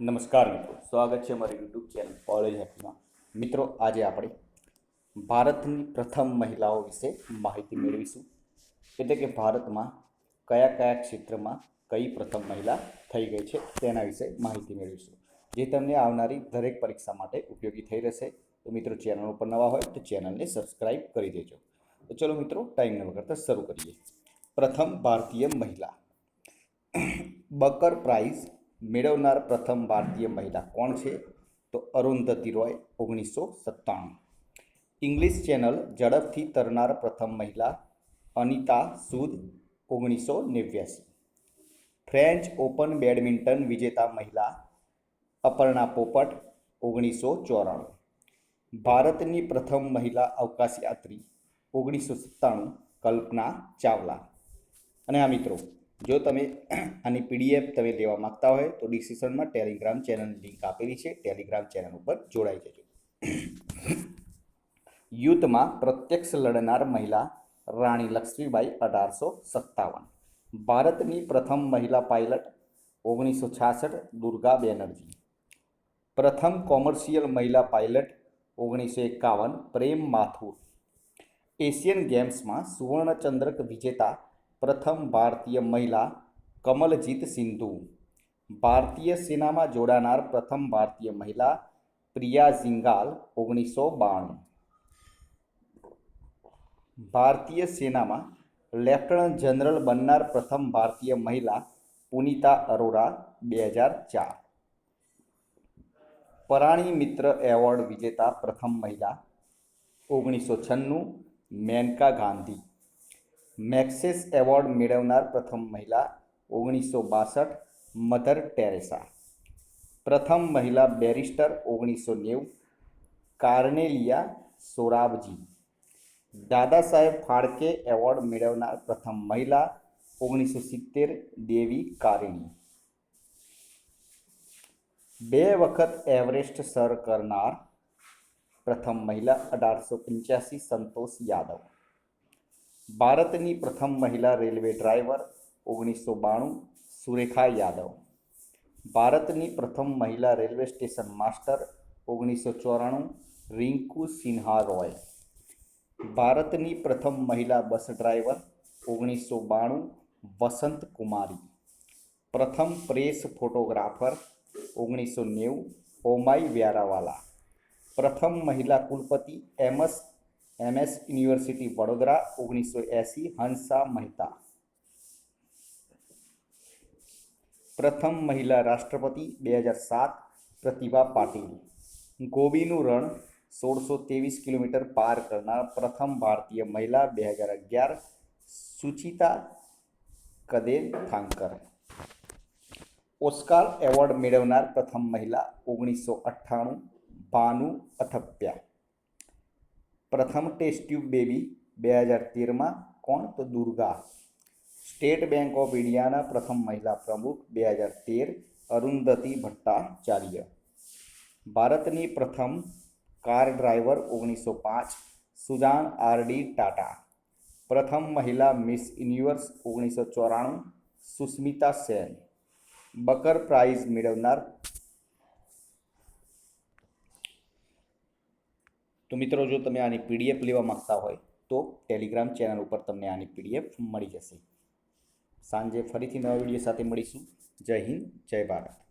નમસ્કાર મિત્રો. સ્વાગત છે મારી યુટ્યુબ ચેનલ કોલેજ હેપીમાં મિત્રો, આજે આપણે ભારતની પ્રથમ મહિલાઓ વિશે માહિતી મેળવીશું. એટલે કે ભારતમાં કયા કયા ક્ષેત્રમાં કઈ પ્રથમ મહિલા થઈ ગઈ છે તેના વિશે માહિતી મેળવીશું. જે તમને આવનારી દરેક પરીક્ષા માટે ઉપયોગી થઈ રહેશે. તો મિત્રો, ચેનલ ઉપર નવા હોય તો ચેનલને સબસ્ક્રાઈબ કરી દેજો. તો ચલો મિત્રો, ટાઈમ ન વગરતા શરૂ કરીએ. પ્રથમ ભારતીય મહિલા. બકર પ્રાઇઝ મેળવનાર પ્રથમ ભારતીય મહિલા કોણ છે? તો અરુંધતી રોય ઓગણીસો સત્તાણું. ઇંગ્લિશ ચેનલ ઝડપથી તરનાર પ્રથમ મહિલા અનિતા સૂદ, ઓગણીસો નેવ્યાસી. ફ્રેન્ચ ઓપન બેડમિન્ટન વિજેતા મહિલા અપર્ણા પોપટ, ઓગણીસો ચોરાણું. ભારતની પ્રથમ મહિલા અવકાશયાત્રી, ઓગણીસો સત્તાણું કલ્પના ચાવલા. અને આ મિત્રો જો તમે આની પીડીએફ તમે લેવા માંગતા હોય તો ડિસ્ક્રિપ્શનમાં ટેલિગ્રામ ચેનલ લિંક આપેલી છે. ટેલિગ્રામ ચેનલ ઉપર જોડાઈ જજો. યુદ્ધમાં પ્રત્યક્ષ લડનાર મહિલા રાણી લક્ષ્મીબાઈ અઢારસો સત્તાવન. ભારતની પ્રથમ મહિલા પાયલટ ઓગણીસો છાસઠ દુર્ગા બેનર્જી. પ્રથમ કોમર્શિયલ મહિલા પાયલટ ઓગણીસો એકાવન પ્રેમ માથુર. એશિયન ગેમ્સમાં સુવર્ણચંદ્રક વિજેતા પ્રથમ ભારતીય મહિલા કમલજીત સિંધુ ભારતીય સેનામાં જોડાનાર પ્રથમ ભારતીય મહિલા પ્રિયા ઝિંગાલ ઓગણીસો બાણું ભારતીય સેનામાં લેફ્ટનન્ટ જનરલ બનનાર પ્રથમ ભારતીય મહિલા પુનિતા અરોરા બે હજાર ચાર પરાણી મિત્ર એવોર્ડ વિજેતા પ્રથમ મહિલા ઓગણીસો છન્નું મેનકા ગાંધી મેક્સેસ એવોર્ડ મેળવનાર પ્રથમ મહિલા ઓગણીસો બાસઠ મધર ટેરેસા પ્રથમ મહિલા બેરિસ્ટર ઓગણીસો નેવું કાર્નેલિયા સોરાબજી દાદા સાહેબ ફાળકે એવોર્ડ મેળવનાર પ્રથમ મહિલા ઓગણીસો સિત્તેર દેવી કારિણી બે વખત એવરેસ્ટ સર કરનાર પ્રથમ મહિલા અઢારસો પંચ્યાસી સંતોષ યાદવ ભારતની પ્રથમ મહિલા રેલવે ડ્રાઈવર ઓગણીસો બાણું સુરેખા યાદવ ભારતની પ્રથમ મહિલા રેલવે સ્ટેશન માસ્ટર ઓગણીસો ચોરાણું રિંકુ સિન્હા રોય ભારતની પ્રથમ મહિલા બસ ડ્રાઈવર ઓગણીસો બાણું વસંત કુમારી પ્રથમ પ્રેસ ફોટોગ્રાફર ઓગણીસો નેવું ઓમાઈ વ્યારાવાલા પ્રથમ મહિલા કુલપતિ એમએસ એમએસ યુનિવર્સિટી વડોદરા ઓગણીસો એંસી હંસા મહેતા પ્રથમ મહિલા રાષ્ટ્રપતિ બે હજાર સાત પ્રતિભા પાટીલ ગોબીનું રણ સોળસો ત્રેવીસ કિલોમીટર પાર કરનાર પ્રથમ ભારતીય મહિલા બે હજાર અગિયાર સુચિતા કદેલ થાંકર ઓસ્કાર એવોર્ડ મેળવનાર પ્રથમ મહિલા ઓગણીસો અઠ્ઠાણું ભાનુ અથપ્યા પ્રથમ ટેસ્ટ ટ્યુબ બેબી બે હજાર તેરમાં કોણ તો દુર્ગા સ્ટેટ બેંક ઓફ ઇન્ડિયાના પ્રથમ મહિલા પ્રમુખ બે હજાર તેર અરુંધતી ભટ્ટાચાર્ય ભારતની પ્રથમ કાર ડ્રાઈવર ઓગણીસો પાંચ સુજાન આરડી ટાટા પ્રથમ મહિલા મિસ યુનિવર્સ ઓગણીસો ચોરાણું સુસ્મિતા સેન બકર પ્રાઇઝ મેળવનાર તો મિત્રો, જો તમે આની પીડીએફ લેવા માંગતા હોય, તો ટેલિગ્રામ ચેનલ ઉપર તમને આની પીડીએફ મળી જશે. સાંજે ફરીથી નવા વીડિયો સાથે મળીશું. જય હિન્દ, જય ભારત.